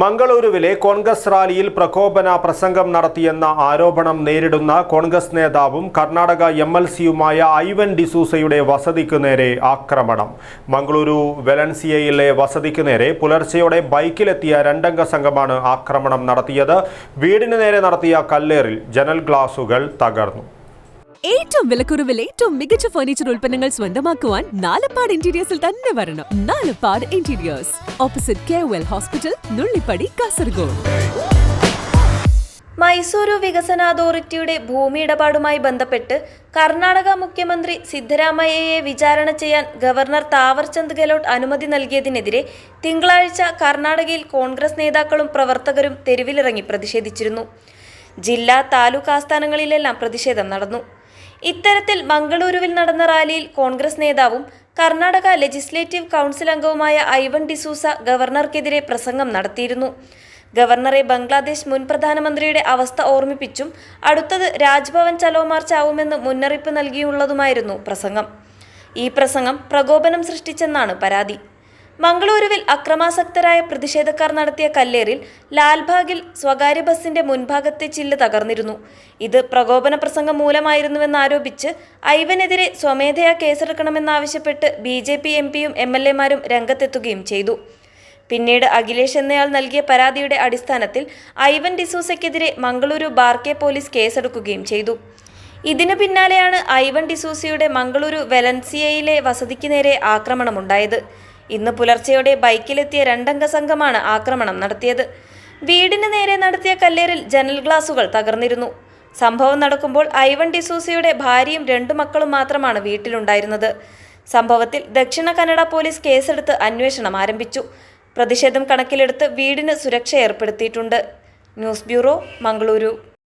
മംഗളൂരുവിലെ കോൺഗ്രസ് റാലിയിൽ പ്രകോപന പ്രസംഗം നടത്തിയെന്ന ആരോപണം നേരിടുന്ന കോൺഗ്രസ് നേതാവും കർണാടക എം എൽ സിയുമായ ഐവൻ ഡിസൂസയുടെ വസതിക്ക് നേരെ ആക്രമണം. മംഗളൂരു വെലൻസിയയിലെ വസതിക്ക് നേരെ പുലർച്ചെയോടെ ബൈക്കിലെത്തിയ രണ്ടംഗ സംഘമാണ് ആക്രമണം നടത്തിയത്. വീടിന് നേരെ നടത്തിയ കല്ലേറിൽ ജനൽ ഗ്ലാസുകൾ തകർന്നു. ഏറ്റവും വിലക്കുറവിൽ ഏറ്റവും മികച്ച ഫർണിച്ചർ ഉൽപ്പന്നങ്ങൾ സ്വന്തമാക്കുവാൻ നാലപ്പാട് ഇന്റീരിയേഴ്സിൽ തന്നെ വരണം. Nalappad interiors opposite K well hospital Nullippady Kasaragod. Mysuru വികസന അതോറിറ്റിയുടെ ഭൂമി ഇടപാടുമായി ബന്ധപ്പെട്ട് കർണാടക മുഖ്യമന്ത്രി സിദ്ധരാമയ്യയെ വിചാരണ ചെയ്യാൻ ഗവർണർ താവർചന്ദ് ഗെഹ്ലോട്ട് അനുമതി നൽകിയതിനെതിരെ തിങ്കളാഴ്ച കർണാടകയിൽ കോൺഗ്രസ് നേതാക്കളും പ്രവർത്തകരും തെരുവിലിറങ്ങി പ്രതിഷേധിച്ചിരുന്നു. ജില്ലാ താലൂക്ക് ആസ്ഥാനങ്ങളിലെല്ലാം പ്രതിഷേധം നടന്നു. ഇത്തരത്തിൽ മംഗളൂരുവിൽ നടന്ന റാലിയിൽ കോൺഗ്രസ് നേതാവും കർണാടക ലെജിസ്ലേറ്റീവ് കൗൺസിൽ അംഗവുമായ ഐവൻ ഡിസൂസ ഗവർണർക്കെതിരെ പ്രസംഗം നടത്തിയിരുന്നു. ഗവർണറെ ബംഗ്ലാദേശ് മുൻ പ്രധാനമന്ത്രിയുടെ അവസ്ഥ ഓർമ്മിപ്പിച്ചും അടുത്തത് രാജ്ഭവൻ ചലോ മാർച്ച് ആവുമെന്ന് മുന്നറിയിപ്പ് നൽകിയുള്ളതുമായിരുന്നു പ്രസംഗം. ഈ പ്രസംഗം പ്രകോപനം സൃഷ്ടിച്ചെന്നാണ് പരാതി. മംഗളൂരുവിൽ അക്രമാസക്തരായ പ്രതിഷേധക്കാർ നടത്തിയ കല്ലേറിൽ ലാൽബാഗിൽ സ്വകാര്യ ബസിന്റെ മുൻഭാഗത്തെ ചില്ല് തകർന്നിരുന്നു. ഇത് പ്രകോപന പ്രസംഗം മൂലമായിരുന്നുവെന്ന് ആരോപിച്ച് ഐവനെതിരെ സ്വമേധയാ കേസെടുക്കണമെന്നാവശ്യപ്പെട്ട് ബി ജെ പി എം പിയും എം എൽ എമാരും രംഗത്തെത്തുകയും ചെയ്തു. പിന്നീട് അഖിലേഷ് എന്നയാൾ നൽകിയ പരാതിയുടെ അടിസ്ഥാനത്തിൽ ഐവൻ ഡിസൂസയ്ക്കെതിരെ മംഗളൂരു ബാർക്കെ പോലീസ് കേസെടുക്കുകയും ചെയ്തു. ഇതിനു പിന്നാലെയാണ് ഐവൻ ഡിസൂസയുടെ മംഗളൂരു വെലൻസിയയിലെ വസതിക്ക് നേരെ ആക്രമണമുണ്ടായത്. ഇന്ന് പുലർച്ചെയോടെ ബൈക്കിലെത്തിയ രണ്ടംഗ സംഘമാണ് ആക്രമണം നടത്തിയത്. വീടിന് നേരെ നടത്തിയ കല്ലേറിൽ ജനൽ ഗ്ലാസുകൾ തകർന്നിരുന്നു. സംഭവം നടക്കുമ്പോൾ ഐവൺ ഡിസൂസയുടെ ഭാര്യയും രണ്ടു മക്കളും മാത്രമാണ് വീട്ടിലുണ്ടായിരുന്നത്. സംഭവത്തിൽ ദക്ഷിണ കന്നഡ പോലീസ് കേസെടുത്ത് അന്വേഷണം ആരംഭിച്ചു. പ്രതിഷേധം കണക്കിലെടുത്ത് വീടിന് സുരക്ഷ ഏർപ്പെടുത്തിയിട്ടുണ്ട്. News bureau Mangaluru.